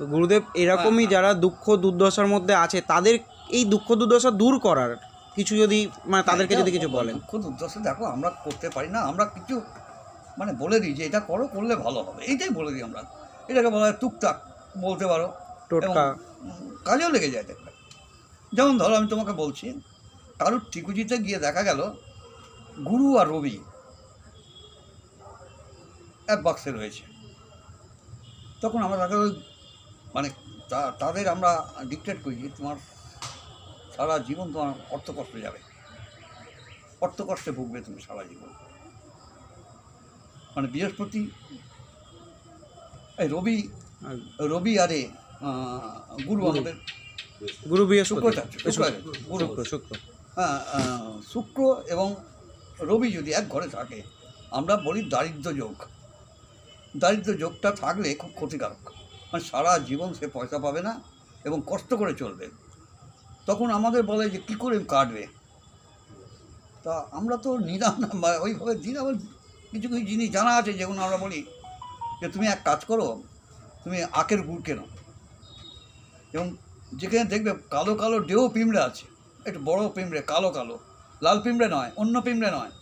তো গুরুদেব এরকমই হ্যাঁ। যারা দুঃখ দুর্দশার মধ্যে আছে তাদের এই দুঃখ দুর্দশা দূর করার কিছু যদি মানে তাদেরকে যদি কিছু বলেন। দুঃখ দুর্দশা দেখো আমরা করতে পারি না আমরা কিছু মানে বলে দিই যে এটা করো করলে ভালো হবে। এইটাই বলে দিই আমরা। এটাকে বলা হয় টুকটাক বলতে পারো। টোটকা। কাজেও লেগে যায় দেখবে। যেমন ধরো আমি তোমাকে বলছি কারুর ঠিকুজিতে গিয়ে দেখা গেল গুরু আর রবি এক বাক্সে রয়েছে। তখন আমরা তাকে ওই মানে তাদের আমরা ডিকটেট করি যে তোমার সারা জীবন তোমার অর্থ কষ্টে যাবে। অর্থ কষ্টে ভুগবে তুমি সারা জীবন। মানে বৃহস্পতি এই রবি রবি আরে গুরু আমাদের। গুরু। শুক্র শুক্র হ্যাঁ, শুক্র এবং রবি যদি এক ঘরে থাকে আমরা বলি দারিদ্র যোগ। দারিদ্র যোগটা থাকলে খুব ক্ষতিকারক। মানে সারা জীবন সে পয়সা পাবে না এবং কষ্ট করে চলবে। তখন আমাদের বলে যে, কী করে কাটবে? তা আমরা তো নিলাম না বা ওইভাবে দিন আবার কিছু কিছু জিনিস জানা আছে, যেগুলো আমরা বলি যে, তুমি এক কাজ করো, তুমি আখের গুড় কেনো। এবং যেখানে দেখবে কালো কালো ডেও পিঁমড়ে আছে, একটু বড় পিঁমড়ে, কালো কালো, লাল পিঁমড়ে নয়, অন্য পিঁমড়ে নয়,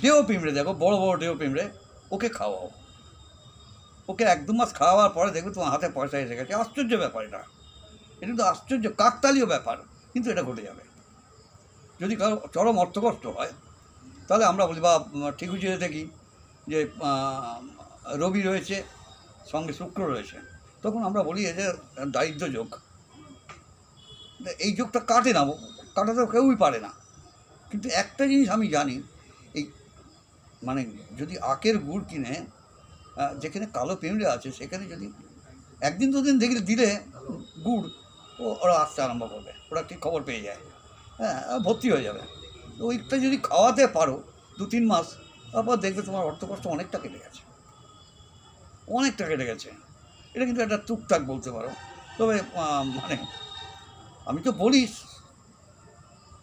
ডেও পিঁমড়ে, দেখো বড় বড় ডেও পিঁমড়ে, ওকে খাওয়াও। ওকে এক দু মাস খাওয়ার পরে দেখবে তোমার হাতে পয়সা এসে গেছে। আশ্চর্য ব্যাপার এটা এটা কিন্তু আশ্চর্য, কাকতালীয় ব্যাপার। কিন্তু এটা ঘটে যাবে। যদি কারও চরম অর্থকষ্ট হয়, তাহলে আমরা বলি বা ঠিক বুঝিয়ে দেখি যে রবি রয়েছে, সঙ্গে শুক্র রয়েছে। তখন আমরা বলি যে দারিদ্র যোগ। এই যোগটা কাটে না কাটাতে কেউই পারে না। কিন্তু একটা জিনিস আমি জানি, এই মানে যদি আখের গুড় কিনে যেখানে কালো পিঁমড়ে আছে, সেখানে যদি একদিন দুদিন দেখলে দিলে গুড়, ও ওরা আসতে আরম্ভ করবে। ওরা ঠিক খবর পেয়ে যায়। হ্যাঁ ভর্তি হয়ে যাবে। তো ওইটা যদি খাওয়াতে পারো, দু তিন মাস, তারপর দেখবে তোমার অর্থকষ্ট অনেকটা কেটে গেছে। অনেকটা কেটে গেছে। এটা কিন্তু একটা টুকটাক বলতে পারো। তবে মানে আমি তো বলিস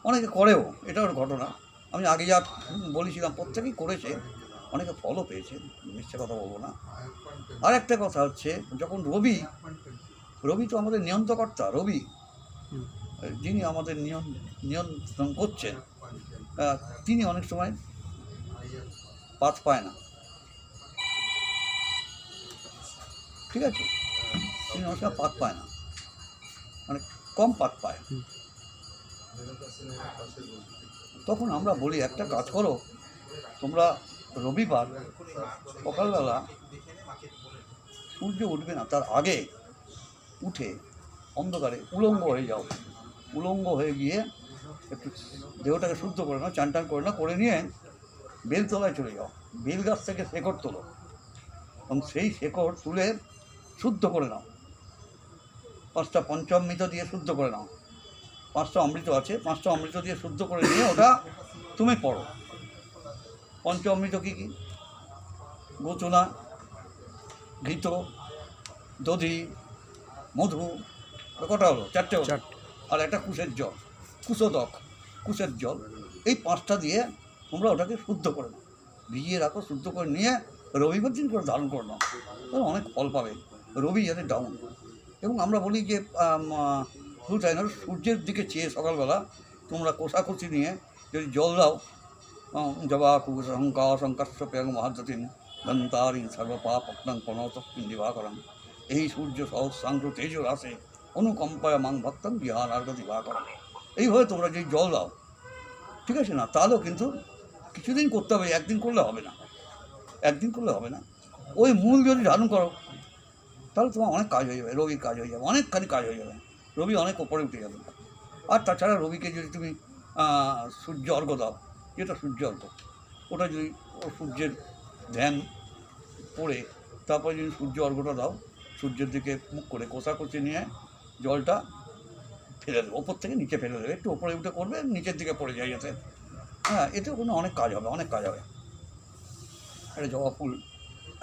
অনেকে করেও এটা ওর ঘটনা। আমি আগে যা বলেছিলাম, প্রত্যেকেই করেছে। অনেকে ফলও পেয়েছেন, মিথ্যে কথা বলব না। আর একটা কথা হচ্ছে, যখন রবি রবি তো আমাদের নিয়ন্ত্রকর্তা, রবি। যিনি আমাদের নিয়ন, নিয়ন্ত্রণ করছেন তিনি অনেক সময় পাত পায় না। ঠিক আছে? তিনি অনেক সময় পাত পায় না। মানে কম পাত পায়। তখন আমরা বলি, একটা কাজ করো, তোমরা রবিবার সকালবেলা সূর্য উঠবে না, তার আগে উঠে অন্ধকারে উলঙ্গ হয়ে যাও। উলঙ্গ হয়ে গিয়ে একটু দেহটাকে শুদ্ধ করে নাও, চান টান করে নাও, করে নিয়ে বেলতলায় চলে যাও। বেল গাছ থেকে শেকড় তোলো এবং সেই শেকড় তুলে শুদ্ধ করে নাও। পাঁচটা পঞ্চামৃত দিয়ে শুদ্ধ করে নাও। পাঁচটা অমৃত আছে, পাঁচটা অমৃত দিয়ে শুদ্ধ করে নিয়ে ওটা তুমি পড়ো। পঞ্চ অমৃত কী কী? গোচনা ঘৃত দধি মধু কটা হলো? চারটে। আর একটা কুশের জল কুশোদক কুশের জল। এই পাঁচটা দিয়ে তোমরা ওটাকে শুদ্ধ করে নাও। ভিজিয়ে রাখো শুদ্ধ করে নিয়ে রবিবার দিন করে ধারণ করে নাও। তাহলে অনেক ফল পাবে। রবি যাতে ডাউন এবং আমরা বলি যে শুধু তাই না সূর্যের দিকে চেয়ে সকালবেলা তোমরা কোষাকুষি নিয়ে যদি জল দাও জবা কুশঙ্কা শঙ্কাশ্য পেয়ং মহাদ্যতিন দন্তারিং সর্বপাপক্নং প্রণতস্মিন দিবাকরম এই সূর্য সহস্রাংশ তেজ রাসে অনুকম্পায় মাং ভক্তম বিহারার্ঘ দিবাকরম এইভাবে তোমরা যদি জল দাও ঠিক আছে না তাহলেও কিন্তু কিছুদিন করতে হবে একদিন করলে হবে না একদিন করলে হবে না ওই মূল যদি ধারণ করো তাহলে তোমার অনেক কাজ হয়ে যাবে রবির কাজ হয়ে যাবে অনেকখানি কাজ হয়ে যাবে রবি অনেক ওপরে উঠে যাবে আর তাছাড়া রবিকে যদি তুমি সূর্য অর্ঘ্য দাও যেটা সূর্য অর্ঘ্য ওটা যদি সূর্যের ধ্যান পড়ে তারপরে যদি সূর্য অর্ঘ্যটা দাও, সূর্যের দিকে মুখ করে কোষাকুচি নিয়ে জলটা ফেলে দেবে, ওপর থেকে নিচে ফেলে দেবে, একটু ওপরে উঠে করবে নিচের দিকে পড়ে যায় যাতে। হ্যাঁ এতেও কোনো অনেক কাজ হবে, অনেক কাজ হবে। একটা জবা ফুল,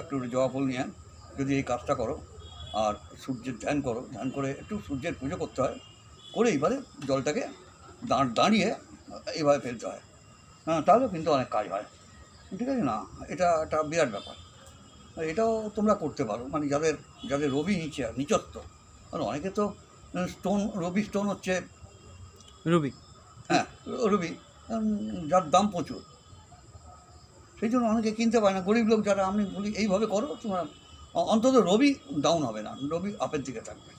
একটু জবা ফুল নিয়ে যদি এই কাজটা করো, আর সূর্যের ধ্যান করো, ধ্যান করে একটু সূর্যের পুজো করতে হয় করে এইবারে জলটাকে দাঁড় দাঁড়িয়ে এইভাবে ফেলতে হয়। হ্যাঁ তাহলেও কিন্তু অনেক কাজ হয়। ঠিক আছে না? এটা একটা বিরাট ব্যাপার। এটাও তোমরা করতে পারো। মানে যাদের যাদের রবি নিচে নিচত্ব কারণ অনেকে তো স্টোন রবি স্টোন হচ্ছে রবি। হ্যাঁ রবি। যার দাম প্রচুর। সেই জন্য অনেকে কিনতে পারে না। গরিব লোক যারা আমি বলি এইভাবে করো তোমার অন্তত রবি ডাউন হবে না। রবি আপের দিকে থাকবে।